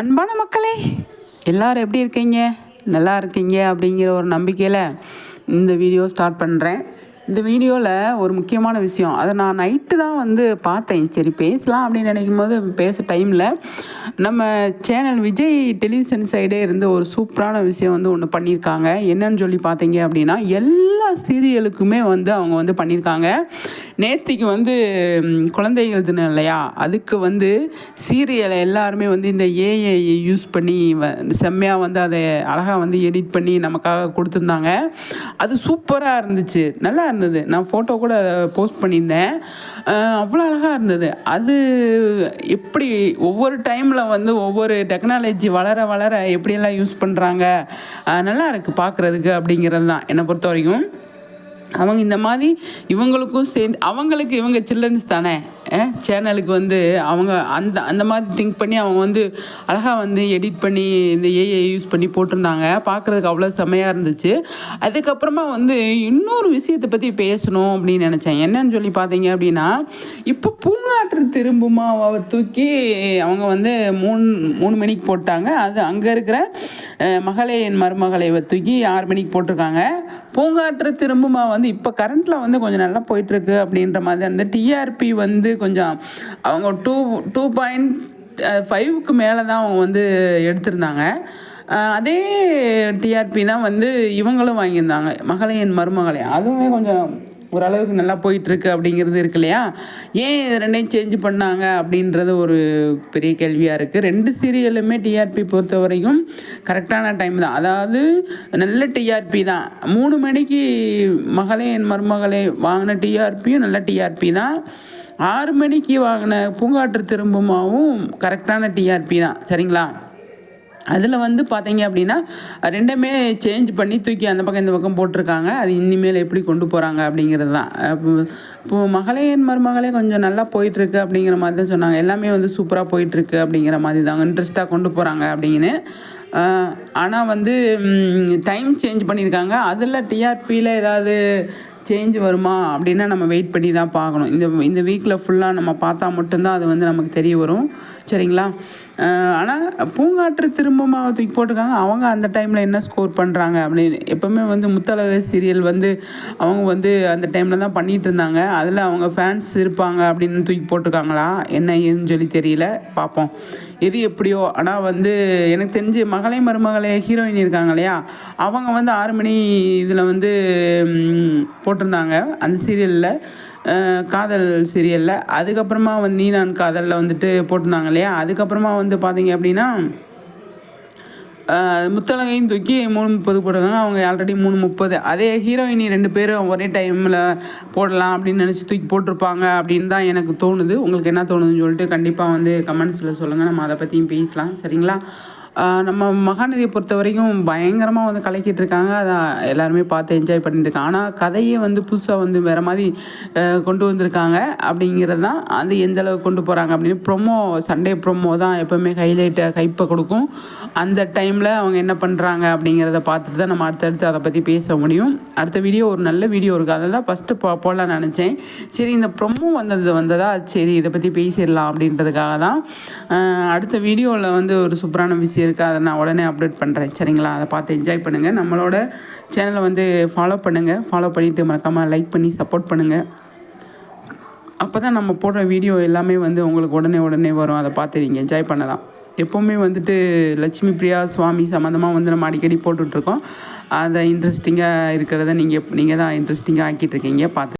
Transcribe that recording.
அன்பான மக்களே எல்லோரும் எப்படி இருக்கீங்க? நல்லா இருக்கீங்க அப்படிங்கிற ஒரு நம்பிக்கையில் இந்த வீடியோ ஸ்டார்ட் பண்ணுறேன் இந்த வீடியோவில் ஒரு முக்கியமான விஷயம். அதை நான் நைட்டு தான் வந்து பார்த்தேன். சரி பேசலாம் அப்படின்னு நினைக்கும் போது பேச டைமில் நம்ம சேனல் விஜய் டெலிவிஷன் சைடே இருந்து ஒரு சூப்பரான விஷயம் வந்து ஒன்று பண்ணியிருக்காங்க. என்னன்னு சொல்லி பார்த்தீங்க அப்படின்னா எல்லா சீரியலுக்குமே வந்து அவங்க வந்து பண்ணியிருக்காங்க. நேற்றுக்கு வந்து குழந்தைகள் தினம் இல்லையா? அதுக்கு வந்து சீரியலை எல்லாருமே வந்து இந்த ஏஐ யூஸ் பண்ணி வ- செம்மையாக வந்து அதை அழகாக வந்து எடிட் பண்ணி நமக்காக கொடுத்துருந்தாங்க. அது சூப்பராக இருந்துச்சு. நல்லா இருந்தது. நான் ஃபோட்டோ கூட போஸ்ட் பண்ணியிருந்தேன். அவ்வளோ அழகாக இருந்தது. அது எப்படி ஒவ்வொரு டைமில் வந்து ஒவ்வொரு டெக்னாலஜி வளர வளர எப்படியெல்லாம் யூஸ் பண்ணுறாங்க நல்லா இருக்குது பார்க்குறதுக்கு அப்படிங்கிறது தான் என்னை பொறுத்த வரைக்கும். அவங்க இந்த மாதிரி இவங்களுக்கும் சேர்ந்து அவங்களுக்கு இவங்க சில்ட்ரன்ஸ் தானே? சேனலுக்கு வந்து அவங்க அந்த அந்த மாதிரி திங்க் பண்ணி அவங்க வந்து அழகாக வந்து எடிட் பண்ணி இந்த ஏஐ யூஸ் பண்ணி போட்டிருந்தாங்க. பார்க்குறதுக்கு அவ்வளோ செம்மையாக இருந்துச்சு. அதுக்கப்புறமா வந்து இன்னொரு விஷயத்தை பற்றி பேசணும் அப்படின்னு நினச்சேன். என்னன்னு சொல்லி பார்த்தீங்க அப்படின்னா இப்போ பூங்காற்று திரும்புமா அவ தூக்கி அவங்க வந்து மூணு மூணு மணிக்கு போட்டாங்க. அது அங்கே இருக்கிற மகளே என் மருமகளை தூக்கி ஆறு மணிக்கு போட்டிருக்காங்க. பூங்காற்று திரும்புமா வந்து இப்போ கரண்ட்டில் வந்து கொஞ்சம் நல்லா போயிட்டுருக்கு அப்படின்ற மாதிரி அந்த டிஆர்பி வந்து கொஞ்சம் அவங்க டூ டூ பாயிண்ட் ஃபைவ்க்கு மேலே தான் அவங்க வந்து எடுத்திருந்தாங்க. அதே டிஆர்பி தான் வந்து இவங்களும் வாங்கியிருந்தாங்க. மகளே என் மருமகளே அதுவுமே கொஞ்சம் ஓரளவுக்கு நல்லா போயிட்டுருக்கு அப்படிங்கிறது இருக்கு இல்லையா? ஏன் இது ரெண்டையும் சேஞ்ச் பண்ணாங்க அப்படின்றது ஒரு பெரிய கேள்வியாக இருக்குது ரெண்டு சீரியலுமே டிஆர்பி பொறுத்த வரைக்கும் கரெக்டான டைம் தான். அதாவது நல்ல டிஆர்பி தான். மூணு மணிக்கு மகளே என் மருமகளே வாங்கின டிஆர்பியும் நல்ல டிஆர்பி தான். ஆறு மணிக்கு வாங்கின பூங்காற்று திரும்புமாவும் கரெக்டான டிஆர்பி தான். சரிங்களா? அதில் வந்து பார்த்தீங்க அப்படின்னா ரெண்டுமே சேஞ்ச் பண்ணி தூக்கி அந்த பக்கம் இந்த பக்கம் போட்டிருக்காங்க. அது இனிமேல் எப்படி கொண்டு போகிறாங்க அப்படிங்கிறது தான். இப்போ- இப்போ மகளே என் மருமகளே கொஞ்சம் நல்லா போயிட்டுருக்கு அப்படிங்கிற மாதிரி தான் சொன்னாங்க. எல்லாமே வந்து சூப்பராக போயிட்டுருக்கு அப்படிங்கிற மாதிரி தான். இன்ட்ரெஸ்ட்டாக கொண்டு போகிறாங்க அப்படின்னு. ஆனால் வந்து டைம் சேஞ்ச் பண்ணியிருக்காங்க. அதில் டிஆர்பியில் ஏதாவது சேஞ்ச் வருமா அப்படின்னா நம்ம வெயிட் பண்ணி தான் பார்க்கணும். இந்த இந்த வீக்கில் ஃபுல்லாக நம்ம பார்த்தா மட்டும்தான் அது வந்து நமக்கு தெரிய வரும். சரிங்களா? ஆனால் பூங்காற்று திரும்பமாக தூக்கி போட்டிருக்காங்க. அவங்க அந்த டைமில் என்ன ஸ்கோர் பண்ணுறாங்க அப்படின்னு எப்போவுமே வந்து முத்தழகு சீரியல் வந்து அவங்க வந்து அந்த டைமில் தான் பண்ணிகிட்டு இருந்தாங்க. அதில் அவங்க ஃபேன்ஸ் இருப்பாங்க அப்படின்னு தூக்கி போட்டிருக்காங்களா? என்ன ஏதுன்னு சொல்லி தெரியல. பார்ப்போம். எது எப்படியோ ஆனால் வந்து எனக்கு தெரிஞ்சு மகளே மருமகளே ஹீரோயின் இருக்காங்க இல்லையா? அவங்க வந்து ஆறு மணி இதில் வந்து போ போட்டிருந்தாங்க. அந்த சீரியலில் காதல் சீரியலில் அதுக்கப்புறமா வந்து நீ நான் காதலில் வந்துட்டு போட்டிருந்தாங்க இல்லையா? அதுக்கப்புறமா வந்து பார்த்தீங்க அப்படின்னா முத்தலகையும் தூக்கி மூணு முப்பது போட்டிருக்காங்க. அவங்க ஆல்ரெடி மூணு முப்பது. அதே ஹீரோயினி ரெண்டு பேரும் ஒரே டைமில் போடலாம் அப்படின்னு நினச்சி தூக்கி போட்டிருப்பாங்க அப்படின்னு தான் எனக்கு தோணுது. உங்களுக்கு என்ன தோணுதுன்னு சொல்லிட்டு கண்டிப்பாக வந்து கமெண்ட்ஸில் சொல்லுங்கள் நம்ம அதை பற்றியும் பேசலாம். சரிங்களா? நம்ம மகாநதியை பொறுத்த வரைக்கும் பயங்கரமாக வந்து கலக்கிட்டு இருக்காங்க. அதை எல்லாருமே பார்த்து என்ஜாய் பண்ணிட்டு இருக்காங்க. ஆனால் கதையை வந்து புதுசாக வந்து வேறு மாதிரி கொண்டு வந்திருக்காங்க அப்படிங்கிறது தான் அது எந்த அளவுக்கு கொண்டு போகிறாங்க அப்படின்னு ப்ரொமோ சண்டே ப்ரொமோ தான் எப்போவுமே ஹைலைட்டை கைப்பை கொடுக்கும். அந்த டைமில் அவங்க என்ன பண்ணுறாங்க அப்படிங்கிறத பார்த்துட்டு தான் நம்ம அடுத்தடுத்து அதை பற்றி பேச முடியும். அடுத்த வீடியோ ஒரு நல்ல வீடியோ இருக்குது அதை தான் ஃபஸ்ட்டு போ போடலான்னு நினச்சேன். சரி இந்த ப்ரொமோ வந்தது வந்ததா? சரி இதை பற்றி பேசிடலாம் அப்படின்றதுக்காக தான். அடுத்த வீடியோவில் வந்து ஒரு சூப்பரான விஷயம் இருக்குது அதை நான் உடனே அப்டேட் பண்ணுறேன் சரிங்களா? அதை பார்த்து என்ஜாய் பண்ணுங்கள் நம்மளோட சேனலை வந்து ஃபாலோ பண்ணுங்கள் ஃபாலோ பண்ணிவிட்டு மறக்காமல் லைக் பண்ணி சப்போர்ட் பண்ணுங்கள் அப்போ தான் நம்ம போடுற வீடியோ எல்லாமே வந்து உங்களுக்கு உடனே உடனே வரும். அதை பார்த்து நீங்கள் என்ஜாய் பண்ணலாம். எப்போவுமே வந்துட்டு லட்சுமி பிரியா சுவாமி சம்மந்தமாக வந்து நம்ம அடிக்கடி போட்டுட்ருக்கோம் அதை இன்ட்ரெஸ்டிங்காக இருக்கிறத நீங்கள் நீங்கள் தான் இன்ட்ரெஸ்டிங்காக ஆக்கிட்டு இருக்கீங்க. பார்த்து